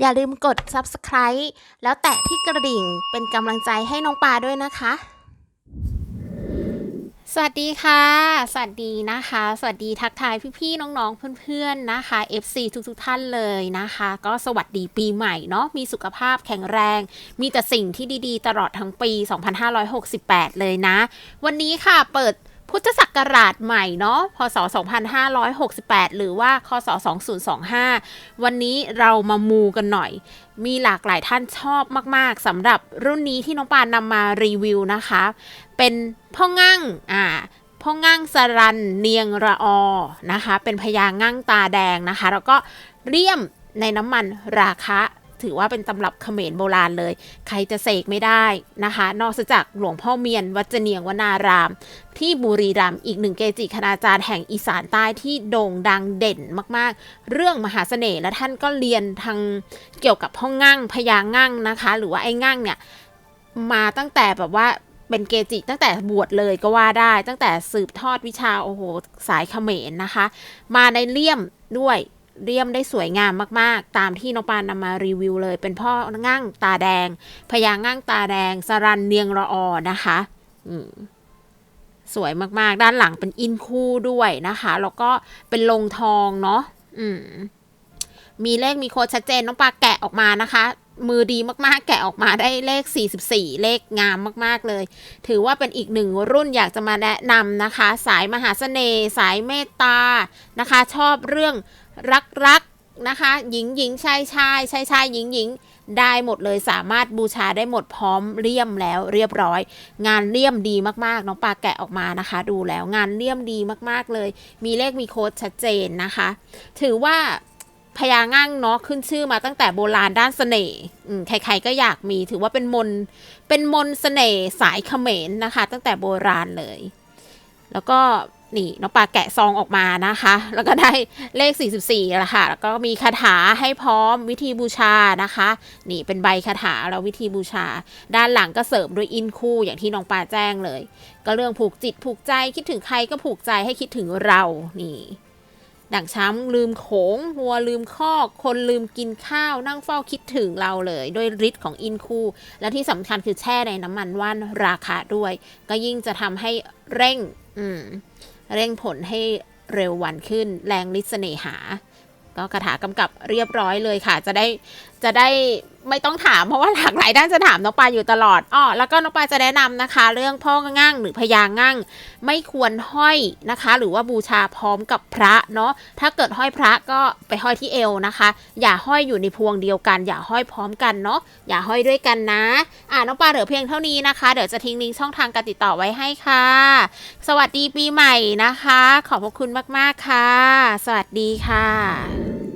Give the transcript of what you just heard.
อย่าลืมกด subscribe แล้วแตะที่กระดิ่งเป็นกำลังใจให้น้องปลาด้วยนะคะ สวัสดีค่ะ สวัสดีนะคะ สวัสดีทักทายพี่ๆน้องๆเพื่อนๆนะคะ FC ทุกๆท่านเลยนะคะ ก็สวัสดีปีใหม่เนาะมีสุขภาพแข็งแรง มีแต่สิ่งที่ดีๆ ตลอดทั้งปี 2568 เลยนะ วันนี้ค่ะเปิด พุทธศักราชใหม่เนาะ พศ 2568 หรือว่า คศ 2025 วันนี้เรามามูกันหน่อย มีหลากหลายท่านชอบมาก ๆสำหรับรุ่นนี้ที่น้องปานนำมารีวิวนะคะ เป็นพ่องั่งอ่าพ่องั่งสรันเนียงระออนะคะ เป็นพญางั่งตาแดงนะคะ แล้วก็เลี่ยมในน้ำมันราคะ ถือว่าเป็นตำรับเขมรโบราณเลย ใครจะเสกไม่ได้นะคะ นอกจากหลวงพ่อเมียน วัจเนียงวนาราม ที่บุรีรัมย์อีกหนึ่งเกจิคณาจารย์แห่งอีสานใต้ที่โด่งดังเด่นมากๆ เรื่องมหาเสน่ห์และท่านก็เรียนทางเกี่ยวกับพ่องั่งพญางั่งนะคะ หรือว่าไอ้งั่งเนี่ยมาตั้งแต่แบบว่าเป็นเกจิตั้งแต่บวชเลยก็ว่าได้ตั้งแต่สืบทอดวิชาโอ้โหสายเขมรนะคะ มาในเลี่ยมด้วย เลี่ยมได้สวยงามมากๆ ตามที่น้องปานนำมารีวิวเลย เป็นพ่องั่งตาแดง พญางั่งตาแดง สรันเนียงระออนะคะสวยมากๆ ด้านหลังเป็นอินคู่ด้วยนะคะ แล้วก็เป็นลงทองเนาะมมีเลขมีโค้ดชัดเจนน้องปลาแกะออกมานะคะ มือดีมากๆ แกะออกมาได้เลข 44 เลขงามมากๆเลย ถือว่าเป็นอีกหนึ่งรุ่นอยากจะมาแนะนำนะคะ สายมหาเสน่ห์สายเมตตานะคะ ชอบเรื่อง รักรักๆนะคะ หญิงหญิงชายชายชายชายหญิงหญิงได้หมดเลยสามารถบูชาได้หมดพร้อมเลี่ยมแล้วเรียบร้อย งานเลี่ยมดีมากๆ น้องปลาแกะออกมานะคะ ดูแล้วงานเลี่ยมดีมากๆเลย มีเลขมีโค้ดชัดเจนนะคะ ถือว่าพญางั่งเนาะขึ้นชื่อมาตั้งแต่โบราณด้านเสน่ห์ใครๆก็อยากมีถือว่าเป็นมนเป็นมนต์เสน่ห์สายเขมรนะคะ ตั้งแต่โบราณเลย แล้วก็ นี่น้องปลาแกะซองออกมานะคะ แล้วก็ได้เลข 44แล้วค่ะ แล้วก็มีคาถาให้พร้อมวิธีบูชานะคะ นี่เป็นใบคาถาแล้ววิธีบูชา ด้านหลังก็เสริมด้วยอินคู่อย่างที่น้องปลาแจ้งเลย ก็เรื่องผูกจิตผูกใจคิดถึงใครก็ผูกใจให้คิดถึงเรา นี่ดั่งช้ำลืมโขงวัวลืมคอกคนลืมกินข้าวนั่งเฝ้าคิดถึงเราเลย ด้วยฤทธิ์ของอินคูและที่สำคัญคือแช่ในน้ำมันว่านราคาด้วย ก็ยิ่งจะทำให้เร่ง อืม เร่งผลให้เร็ววันขึ้น แรงลิสเสน่หา ก็คาถากำกับเรียบร้อยเลยค่ะ จะได้จะได้ไม่ต้องถามเพราะว่าหลากหลายด้านจะถามน้องปลาอยู่ตลอดอ้อแล้วก็น้องปลาจะแนะนำนะคะ เรื่องพ่องั่งหรือพญางั่งไม่ควรห้อยนะคะ หรือว่าบูชาพร้อมกับพระเนาะถ้าเกิดห้อยพระก็ไปห้อยที่เอวนะคะ อย่าห้อยอยู่ในพวงเดียวกัน อย่าห้อยพร้อมกันเนาะอย่าห้อยด้วยกันนะอ่าน้องปลาเหลือเพียงเท่านี้นะคะ เดี๋ยวจะทิ้งลิงก์ช่องทางการติดต่อไว้ให้ค่ะ สวัสดีปีใหม่นะคะ ขอบพระคุณมากๆค่ะ สวัสดีค่ะ